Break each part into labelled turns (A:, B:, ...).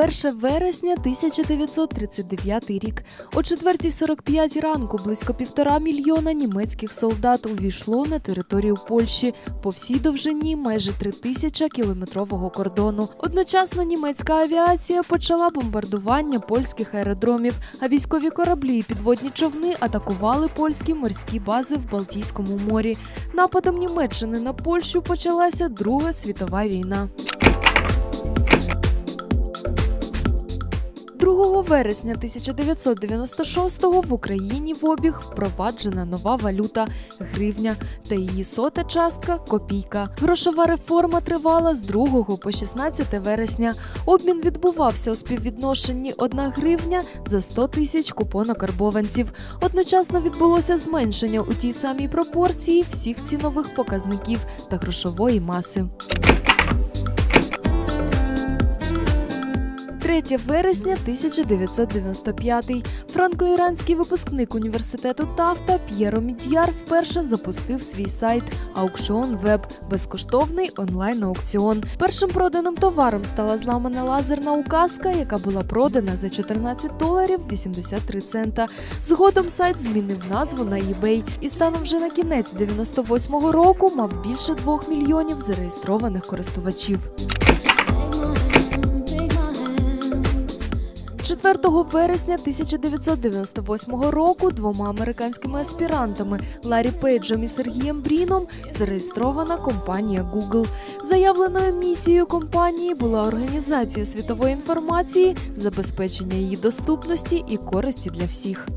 A: 1 вересня 1939 рік. О 4.45 ранку близько півтора мільйона німецьких солдат увійшло на територію Польщі по всій довжині майже 3000 кілометрового кордону. Одночасно німецька авіація почала бомбардування польських аеродромів, а військові кораблі і підводні човни атакували польські морські бази в Балтійському морі. Нападом Німеччини на Польщу почалася Друга світова війна. 2 вересня 1996-го в Україні в обіг впроваджена нова валюта гривня та її сота частка копійка. Грошова реформа тривала з 2 по 16 вересня. Обмін відбувався у співвідношенні 1 гривня за 100 тисяч купонокарбованців. Одночасно відбулося зменшення у тій самій пропорції всіх цінових показників та грошової маси. 3 вересня 1995 Франко-іранський випускник університету Тафта П'єро Мід'яр вперше запустив свій сайт Аукшіон Веб безкоштовний онлайн-аукціон. Першим проданим товаром стала зламана лазерна указка, яка була продана за 14 доларів 83 цента. Згодом сайт змінив назву на eBay і станом вже на кінець 98-го року мав більше 2 мільйонів зареєстрованих користувачів. 4 вересня 1998 року двома американськими аспірантами Ларі Пейджем і Сергієм Бріном зареєстрована компанія Google. Заявленою місією компанії була організація світової інформації, забезпечення її доступності і користі для всіх.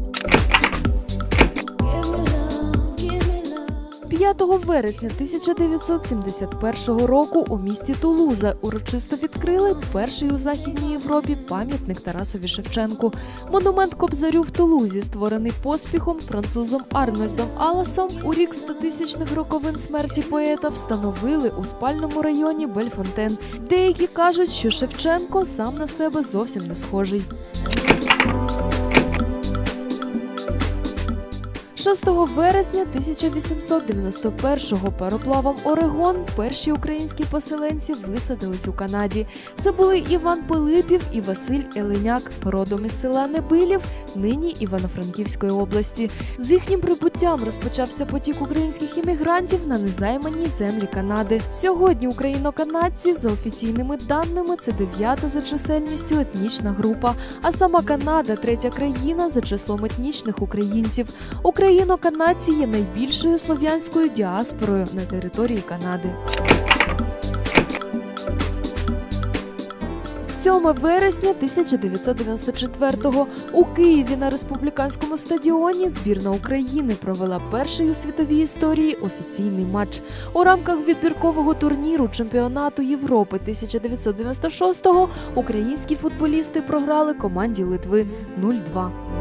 A: 5 вересня 1971 року у місті Тулуза урочисто відкрили перший у західній Європі пам'ятник Тарасові Шевченку. Монумент Кобзарю в Тулузі, створений поспіхом французом Арнольдом Аласом у рік 100-тисячних роковин смерті поета, встановили у спальному районі Бельфонтен. Деякі кажуть, що Шевченко сам на себе зовсім не схожий. 6 вересня 1891-го пароплавом Орегон перші українські поселенці висадились у Канаді. Це були Іван Пилипів і Василь Еленяк, родом із села Небилів, нині Івано-Франківської області. З їхнім прибуттям розпочався потік українських іммігрантів на незайманій землі Канади. Сьогодні україно-канадці, за офіційними даними, це дев'ята за чисельністю етнічна група. А сама Канада третя країна за числом етнічних українців. Україно-канадці є найбільшою слов'янською діаспорою на території Канади. 7 вересня 1994-го у Києві на республіканському стадіоні збірна України провела перший у світовій історії офіційний матч у рамках відбіркового турніру чемпіонату Європи 1996-го Українські футболісти програли команді Литви 0-2.